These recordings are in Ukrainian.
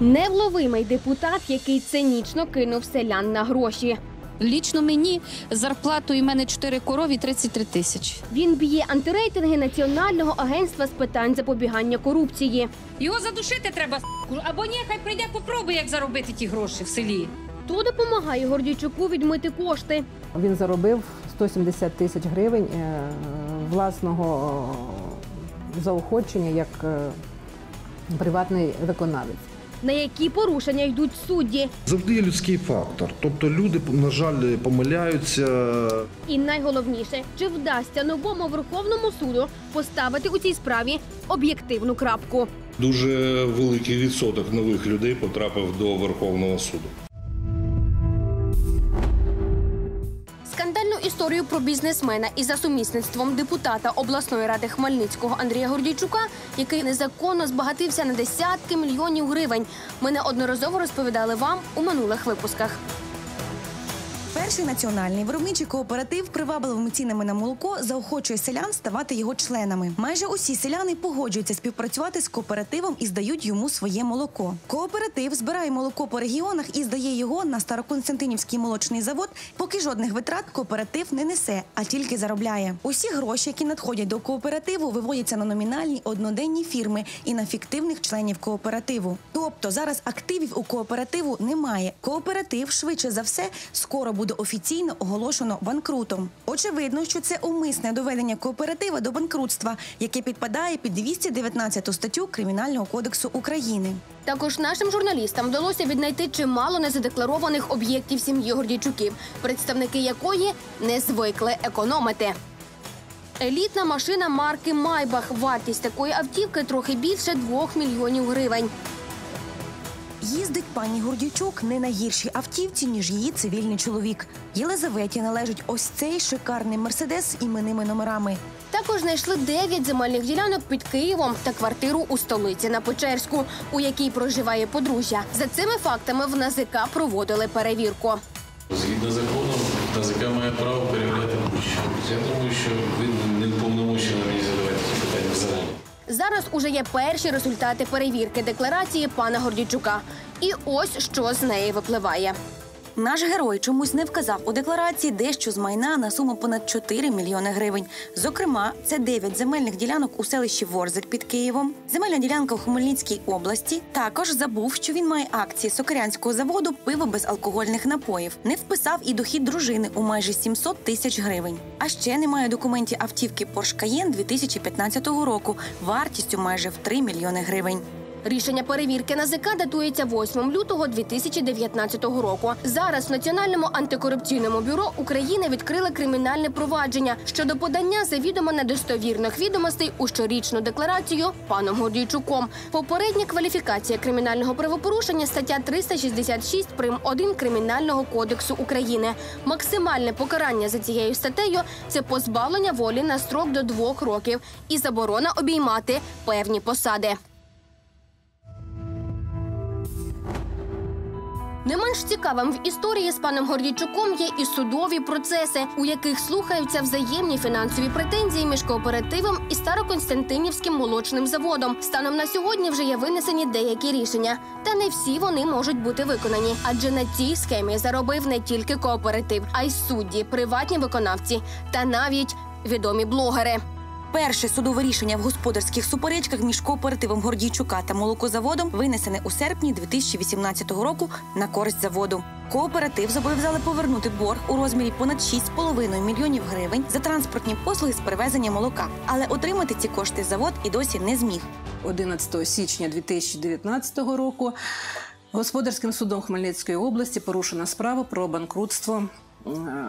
Невловимий депутат, який цинічно кинув селян на гроші. Лічно мені з зарплатою мене 4 корові 33 тисячі. Він б'є антирейтинги Національного агентства з питань запобігання корупції. Його задушити треба або ні, хай прийде попробує, як заробити ті гроші в селі. Хто допомагає Гордійчуку відмити кошти? Він заробив 170 тисяч гривень е, власного е, заохочення як е, приватний виконавець. На які порушення йдуть судді? Завжди є людський фактор. Тобто люди, на жаль, помиляються. І найголовніше, чи вдасться новому Верховному суду поставити у цій справі об'єктивну крапку? Дуже великий відсоток нових людей потрапив до Верховного суду. Історію про бізнесмена і за сумісництвом депутата обласної ради Хмельницького Андрія Гордійчука, який незаконно збагатився на десятки мільйонів гривень. Ми неодноразово розповідали вам у минулих випусках. Перший національний виробничий кооператив привабливими цінами на молоко заохочує селян ставати його членами. Майже усі селяни погоджуються співпрацювати з кооперативом і здають йому своє молоко. Кооператив збирає молоко по регіонах і здає його на Староконстантинівський молочний завод. Поки жодних витрат кооператив не несе, а тільки заробляє. Усі гроші, які надходять до кооперативу, виводяться на номінальні одноденні фірми і на фіктивних членів кооперативу. Тобто зараз активів у кооперативу немає. Кооператив швидше за все скоро буде офіційно оголошено банкрутом. Очевидно, що це умисне доведення кооператива до банкрутства, яке підпадає під 219 статтю Кримінального кодексу України. Також нашим журналістам вдалося віднайти чимало незадекларованих об'єктів сім'ї Гордійчуків, представники якої не звикли економити. Елітна машина марки Майбах. Вартість такої автівки трохи більше 2 мільйонів гривень. Їздить пані Гордійчук не на гіршій автівці, ніж її цивільний чоловік. Єлизаветі належить ось цей шикарний мерседес з іменними номерами. Також знайшли 9 земельних ділянок під Києвом та квартиру у столиці на Печерську, у якій проживає подружжя. За цими фактами в НАЗК проводили перевірку. Згідно закону, ТЗК має право перевіряти будь-що. Я думаю, що він не повномочений Зараз уже є перші результати перевірки декларації пана Гордійчука. І ось що з неї випливає. Наш герой чомусь не вказав у декларації дещо з майна на суму понад 4 мільйони гривень. Зокрема, це 9 земельних ділянок у селищі Ворзель під Києвом, земельна ділянка в Хмельницькій області. Також забув, що він має акції Сокирянського заводу пиво без алкогольних напоїв. Не вписав і дохід дружини у майже 700 тисяч гривень. А ще немає документів автівки Porsche Cayenne 2015 року вартістю майже в 3 мільйони гривень. Рішення перевірки НАЗК датується 8 лютого 2019 року. Зараз в Національному антикорупційному бюро України відкрили кримінальне провадження щодо подання завідомо недостовірних відомостей у щорічну декларацію паном Гордійчуком. Попередня кваліфікація кримінального правопорушення стаття 366 прим. 1 Кримінального кодексу України. Максимальне покарання за цією статтею це позбавлення волі на строк до двох років і заборона обіймати певні посади. Не менш цікавим в історії з паном Гордійчуком є і судові процеси, у яких слухаються взаємні фінансові претензії між кооперативом і Староконстантинівським молочним заводом. Станом на сьогодні вже є винесені деякі рішення, та не всі вони можуть бути виконані. Адже на цій схемі заробив не тільки кооператив, а й судді, приватні виконавці та навіть відомі блогери. Перше судове рішення в господарських суперечках між кооперативом Гордійчука та молокозаводом винесене у серпні 2018 року на користь заводу. Кооператив зобов'язали повернути борг у розмірі понад 6,5 мільйонів гривень за транспортні послуги з перевезення молока, але отримати ці кошти завод і досі не зміг. 11 січня 2019 року господарським судом Хмельницької області порушена справа про банкрутство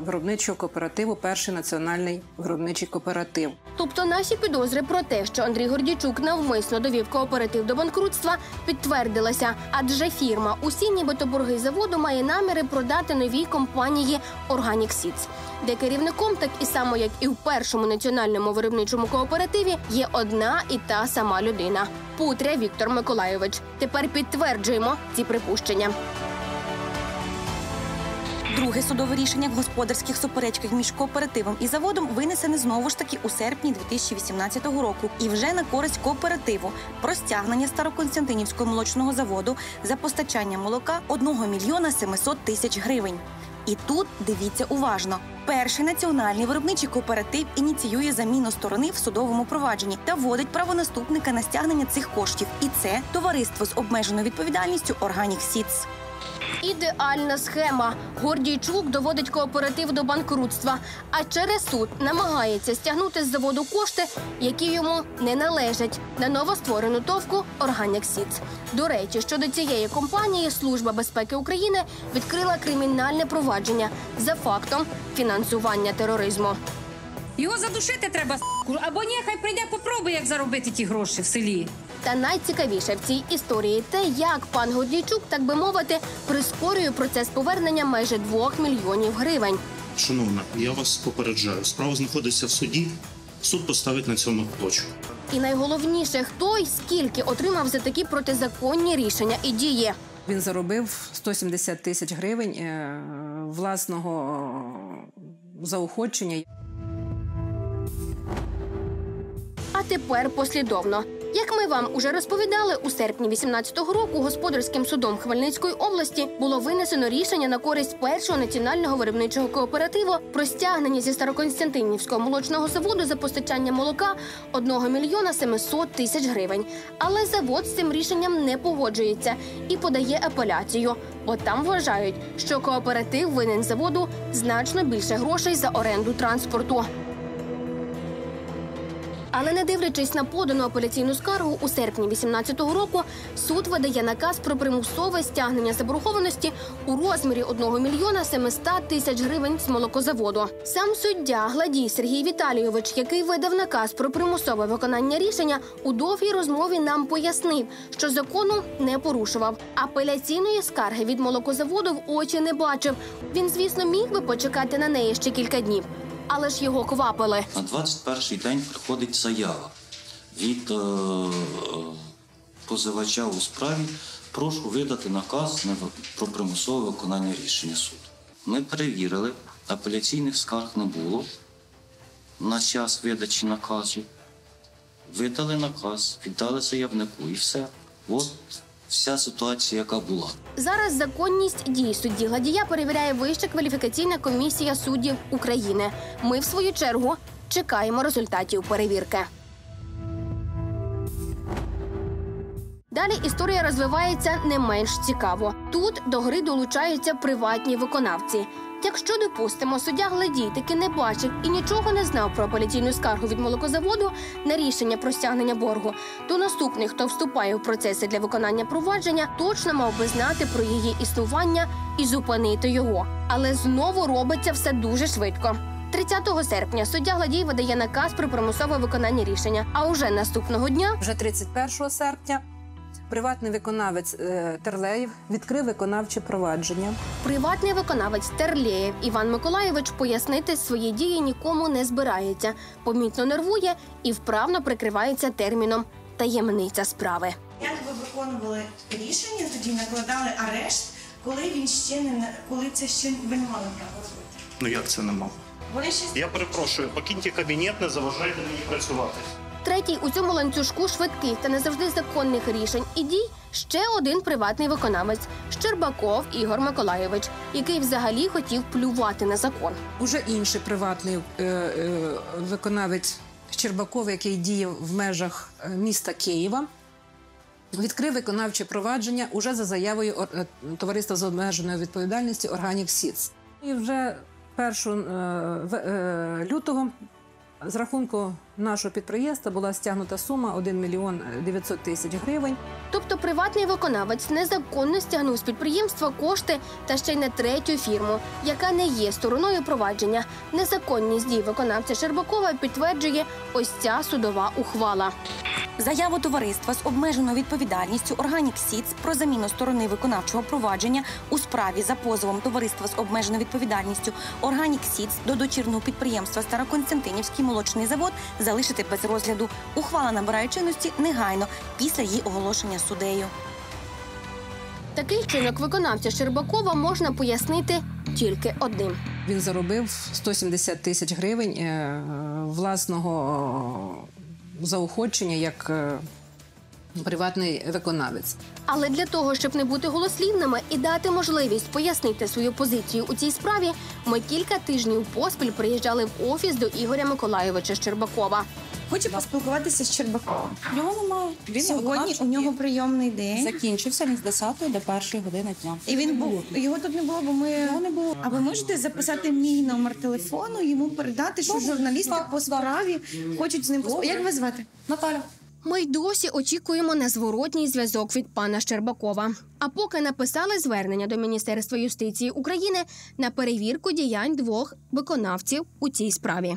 виробничого кооперативу Перший національний виробничий кооператив. Тобто наші підозри про те, що Андрій Гордійчук навмисно довів кооператив до банкрутства, підтвердилися. Адже фірма усі нібито борги заводу має наміри продати новій компанії Organic Seeds, де керівником, так і само як і в першому національному виробничому кооперативі, є одна і та сама людина Путря Віктор Миколайович. Тепер підтверджуємо ці припущення. Друге судове рішення в господарських суперечках між кооперативом і заводом винесене знову ж таки у серпні 2018 року і вже на користь кооперативу про стягнення Староконстантинівського молочного заводу за постачання молока 1 мільйона 700 тисяч гривень. І тут дивіться уважно. Перший національний виробничий кооператив ініціює заміну сторони в судовому провадженні та вводить правонаступника на стягнення цих коштів. І це товариство з обмеженою відповідальністю Органік Сіц. Ідеальна схема. Гордійчук доводить кооператив до банкрутства, а через суд намагається стягнути з заводу кошти, які йому не належать, на новостворену товку Сіц. До речі, щодо цієї компанії Служба безпеки України відкрила кримінальне провадження за фактом фінансування тероризму. Його задушити треба або нехай прийде попробує, як заробити ті гроші в селі. Та найцікавіше в цій історії те, як пан Гордійчук, так би мовити, прискорює процес повернення майже двох мільйонів гривень. Шановна, я вас попереджаю. Справа знаходиться в суді. Суд поставить на цьому точку. І найголовніше, хто й скільки отримав за такі протизаконні рішення і дії. Він заробив 170 тисяч гривень е, власного заохочення. А тепер послідовно. Як ми вам уже розповідали, у серпні 18-го року господарським судом Хмельницької області було винесено рішення на користь першого національного виробничого кооперативу про стягнення зі Староконстантинівського молочного заводу за постачання молока 1 мільйона 700 тисяч гривень. Але завод з цим рішенням не погоджується і подає апеляцію, бо там вважають, що кооператив винен заводу значно більше грошей за оренду транспорту. Але не дивлячись на подану апеляційну скаргу, у серпні 18-го року суд видає наказ про примусове стягнення заборгованості у розмірі 1 мільйона 700 тисяч гривень з молокозаводу. Сам суддя Гладій Сергій Віталійович, який видав наказ про примусове виконання рішення, у довгій розмові нам пояснив, що закону не порушував. Апеляційної скарги від молокозаводу в очі не бачив. Він, звісно, міг би почекати на неї ще кілька днів, але ж його квапили. На 21-й день приходить заява від е, е, позивача у справі. Прошу видати наказ про примусове виконання рішення суду. Ми перевірили, апеляційних скарг не було на час видачі наказу. Видали наказ, віддали заявнику і все. От вся ситуація, яка була. Зараз законність дій судді Гладія перевіряє Вища кваліфікаційна комісія суддів України. Ми, в свою чергу, чекаємо результатів перевірки. Далі історія розвивається не менш цікаво. Тут до гри долучаються приватні виконавці. Якщо допустимо, суддя Гладій таки не бачив і нічого не знав про апеляційну скаргу від молокозаводу на рішення про стягнення боргу, то наступний, хто вступає в процеси для виконання провадження, точно мав би знати про її існування і зупинити його. Але знову робиться все дуже швидко. 30 серпня суддя Гладій видає наказ про примусове виконання рішення. А уже наступного дня Вже 31 серпня приватний виконавець е, Терлеєв відкрив виконавче провадження. Приватний виконавець Терлєєв Іван Миколаєвич пояснити свої дії нікому не збирається, помітно нервує і вправно прикривається терміном таємниця справи. Як ви виконували рішення, тоді накладали арешт, коли він ще не коли це ще ви не мали права робити? Ну як це не мав? Вони ще Я перепрошую, покиньте кабінет, не заважайте мені працювати. Третій у цьому ланцюжку швидких та не завжди законних рішень і дій ще один приватний виконавець Щербаков Ігор Миколаєвич, який взагалі хотів плювати на закон. Уже інший приватний е, е, виконавець Щербаков, який діє в межах е, міста Києва, відкрив виконавче провадження уже за заявою е, товариства з обмеженою відповідальністю Органік Сіц. І вже 1 е, в- е, лютого з рахунку нашого підприємства була стягнута сума 1 мільйон 900 тисяч гривень. Тобто приватний виконавець незаконно стягнув з підприємства кошти та ще й на третю фірму, яка не є стороною провадження. Незаконність дій виконавця Щербакова підтверджує ось ця судова ухвала. Заяву товариства з обмеженою відповідальністю Органік Сіц про заміну сторони виконавчого провадження у справі за позовом товариства з обмеженою відповідальністю Органік Сіц до дочірного підприємства Староконстантинівський молочний завод залишити без розгляду. Ухвала набирає чинності негайно після її оголошення суддею. Такий чинок виконавця Щербакова можна пояснити тільки одним. Він заробив 170 тисяч гривень е, власного заохочення як е, приватний виконавець. Але для того, щоб не бути голослівними і дати можливість пояснити свою позицію у цій справі, ми кілька тижнів поспіль приїжджали в офіс до Ігоря Миколайовича Щербакова. Хочу поспілкуватися з Чербаковим. Його немає. Він Сьогодні у нього прийомний день. закінчився він з 10 до 1 години дня. І він був його тут не було, бо ми Його не було. А ви можете записати мій номер телефону, йому передати, що журналісти по справі хочуть з ним поспілкуватися. Як вас звати? Наталя. Ми й досі очікуємо на зворотній зв'язок від пана Щербакова. А поки написали звернення до Міністерства юстиції України на перевірку діянь двох виконавців у цій справі.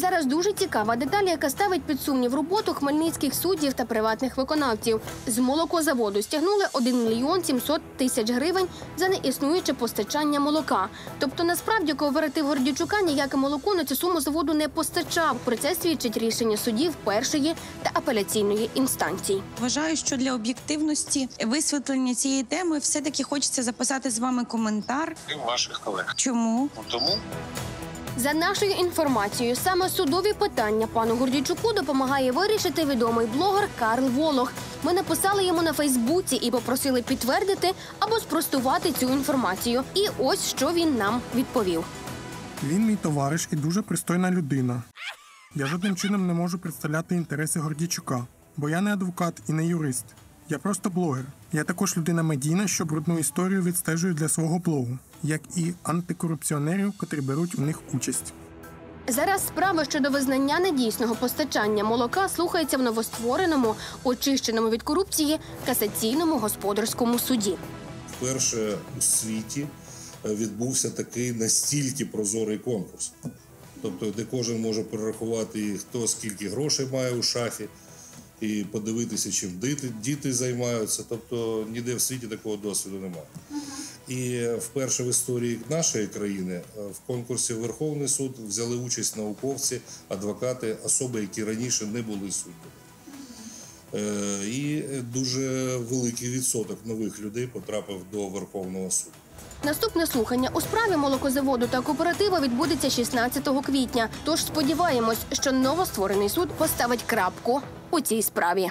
Зараз дуже цікава деталь, яка ставить під сумнів роботу хмельницьких суддів та приватних виконавців. З молокозаводу стягнули 1 мільйон 700 тисяч гривень за неіснуюче постачання молока. Тобто, насправді, кооператив Гордічука ніяке молоко на цю суму заводу не постачав. Про це свідчить рішення судів першої та апеляційної інстанцій. Вважаю, що для об'єктивності висвітлення цієї теми все-таки хочеться записати з вами коментар. і ваших колег. Чому? Тому За нашою інформацією, саме судові питання пану Гордійчуку допомагає вирішити відомий блогер Карл Волох. Ми написали йому на Фейсбуці і попросили підтвердити або спростувати цю інформацію. І ось що він нам відповів. Він мій товариш і дуже пристойна людина. Я жодним чином не можу представляти інтереси Гордійчука, бо я не адвокат і не юрист. Я просто блогер. Я також людина медійна, що брудну історію відстежую для свого блогу, як і антикорупціонерів, котрі беруть у них участь. Зараз справа щодо визнання недійсного постачання молока слухається в новоствореному, очищеному від корупції касаційному господарському суді. Вперше у світі е, відбувся такий настільки прозорий конкурс. Тобто, де кожен може перерахувати, хто скільки грошей має у шафі, і подивитися, чим діти, діти займаються. Тобто ніде в світі такого досвіду немає. І вперше в історії нашої країни е, в конкурсі Верховний суд взяли участь науковці, адвокати, особи, які раніше не були суддями. Е, І дуже великий відсоток нових людей потрапив до Верховного суду. Наступне слухання у справі молокозаводу та кооператива відбудеться 16 квітня. Тож сподіваємось, що новостворений суд поставить крапку у цій справі.